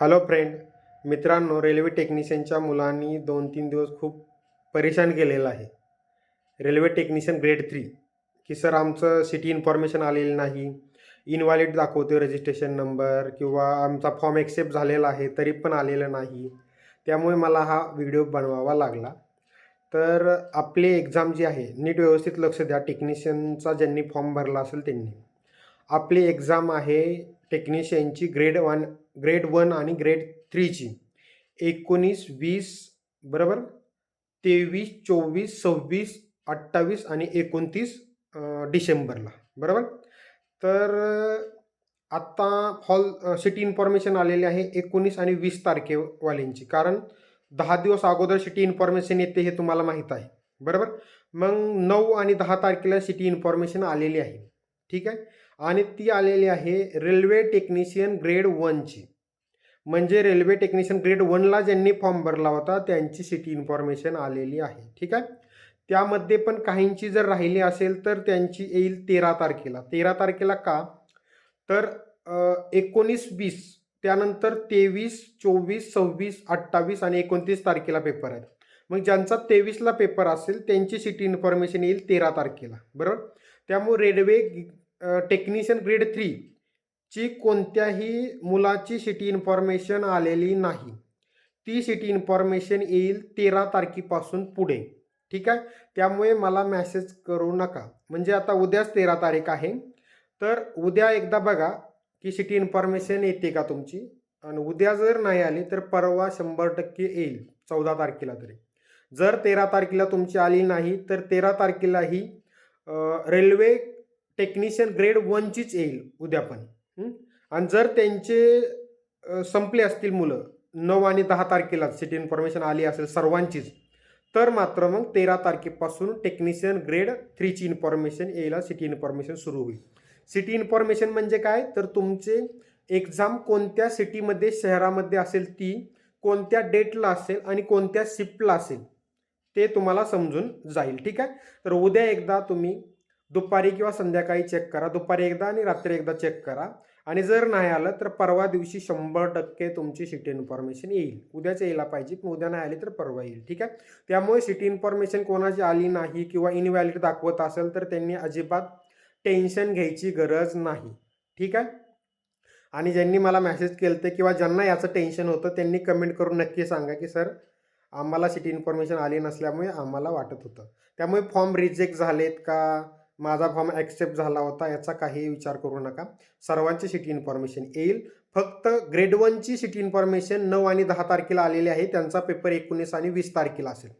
Hello friend मित्रांनो railway टेक्निशियनच्या मुलांनी दोन तीन दिवस खूप परेशान केलेलं आहे. रेल्वे टेक्निशियन ग्रेड थ्री की सर आमचं सिटी इन्फॉर्मेशन आलेलं नाही. इनव्हॅलिड दाखवते रजिस्ट्रेशन नंबर किंवा आमचा फॉर्म एक्सेप्ट झालेला आहे तरी पण आलेलं नाही. त्यामुळे मला हा व्हिडिओ बनवावा लागला. तर आपली एक्झाम जी आहे नीट व्यवस्थित लक्ष द्या. टेक्निशियनचा ज्यांनी फॉर्म भरला असेल त्यांनी. आपली एक्झाम आहे टेक्निशियनची ग्रेड वन ग्रेड वन आणि ग्रेड थ्रीची. एकोणीस वीस बरोबर? तेवीस चोवीस सव्वीस अठ्ठावीस आणि एकोणतीस डिसेंबरला. बरोबर? तर आत्ता हॉल सिटी इन्फॉर्मेशन आलेली आहे एकोणीस आणि वीस तारखेवाल्यांची. कारण दहा दिवस अगोदर सिटी इन्फॉर्मेशन येते हे तुम्हाला माहीत आहे. बरोबर? मग नऊ आणि दहा तारखेला सिटी इन्फॉर्मेशन आलेली आहे. ठीक आहे? आणि ती आलेली आहे रेल्वे टेक्निशियन ग्रेड वनची म्हणजे रेल्वे टेक्निशियन ग्रेड वनला ज्यांनी फॉर्म भरला होता त्यांची सिटी इन्फॉर्मेशन आलेली आहे. ठीक आहे? त्यामध्ये पण काहींची जर राहिली असेल तर त्यांची येईल तेरा तारखेला. तेरा तारखेला का? तर एकोणीस वीस त्यानंतर तेवीस चोवीस सव्वीस अठ्ठावीस आणि एकोणतीस तारखेला पेपर आहेत. मग ज्यांचा तेवीसला पेपर असेल त्यांची सिटी इन्फॉर्मेशन येईल तेरा तारखेला. बरोबर? त्यामुळे रेल्वे टेक्निशियन ग्रेड थ्री ची कोणत्याही मुलाची सिटी इन्फॉर्मेशन आलेली नाही. ती सिटी इन्फॉर्मेशन येईल तेरा तारखेपासून पुढे. ठीक आहे? त्यामुळे मला मॅसेज करू नका. म्हणजे आता उद्याच तेरा तारीख आहे. तर उद्या एकदा बघा की सिटी इन्फॉर्मेशन येते का तुमची? आणि उद्या जर नाही आली तर परवा शंभर टक्के येईल. चौदा तारखेला तरी. जर तेरा तारखेला तुमची आली नाही तर तेरा तारखेलाही ही रेल्वे टेक्निशियन ग्रेड वनचीच येईल उद्या पण. आणि जर त्यांचे संपले असतील मुलं नऊ आणि दहा तारखेला सिटी इन्फॉर्मेशन आली असेल सर्वांचीच तर मात्र मग तेरा तारखेपासून टेक्निशियन ग्रेड थ्रीची इन्फॉर्मेशन यायला सिटी इन्फॉर्मेशन सुरू होईल. सिटी इन्फॉर्मेशन म्हणजे काय? तर तुमचे एक्झाम कोणत्या सिटीमध्ये शहरामध्ये असेल ती कोणत्या डेटला असेल आणि कोणत्या शिफ्टला असेल. ते तुम्हाला समजून जाईल ठीक आहे? तर उद्या एकदा तुम्ही दुपारी किंवा संध्याकाळी चेक करा. दुपारी एकदा आणि रात्री एकदा चेक करा. आणि जर नाही आलं तर परवा दिवशी शंभर टक्के तुमची सिटी इन्फॉर्मेशन येईल. उद्याच यायला पाहिजे. पण उद्या नाही आली तर परवा येईल ठीक आहे? त्यामुळे सिटी इन्फॉर्मेशन कोणाची आली नाही किंवा इनव्हॅलिड दाखवत असेल तर त्यांनी अजिबात टेन्शन घ्यायची गरज नाही ठीक आहे? आणि ज्यांनी मला मेसेज केलं ते किंवा ज्यांना याचं टेन्शन होतं त्यांनी कमेंट करून नक्की सांगा की सर आम्हाला सिटी इन्फॉर्मेशन आली नसल्यामुळे आम्हाला वाटत होतं. त्यामुळे फॉर्म रिजेक्ट झालेत का? माझा फॉर्म ॲक्सेप्ट झाला होता याचा काही विचार करू नका. सर्वांची सिटी इन्फॉर्मेशन येईल. फक्त ग्रेड वनची सिटी इन्फॉर्मेशन नऊ आणि दहा तारखेला आलेली आहे. त्यांचा पेपर एकोणीस आणि वीस तारखेला असेल.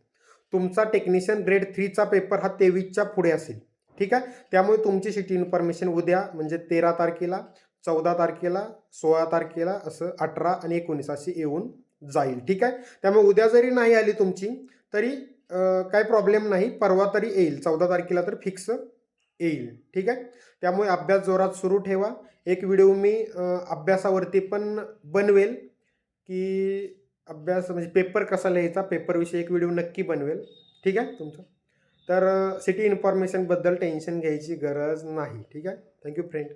तुमचा टेक्निशियन ग्रेड थ्रीचा पेपर हा तेवीसच्या पुढे असेल. ठीक आहे? त्यामुळे तुमची सिटी इन्फॉर्मेशन उद्या म्हणजे तेरा तारखेला चौदा तारखेला सोळा तारखेला असं अठरा आणि एकोणीस अशी येऊन जाईल. ठीक आहे? त्यामुळे उद्या जरी नाही आली तुमची तरी काय प्रॉब्लेम नाही. परवा तरी येईल. चौदा तारखेला तर फिक्स येईल. ठीक आहे? त्यामुळे अभ्यास जोरात सुरू ठेवा. एक व्हिडिओ मी अभ्यासावरती पण बनवेल की अभ्यास म्हणजे पेपर कसा लिहायचा पेपरविषयी एक व्हिडिओ नक्की बनवेल. ठीक आहे? तुमचं. तर सिटी इन्फॉर्मेशनबद्दल टेन्शन घ्यायची गरज नाही. ठीक आहे? Thank you friend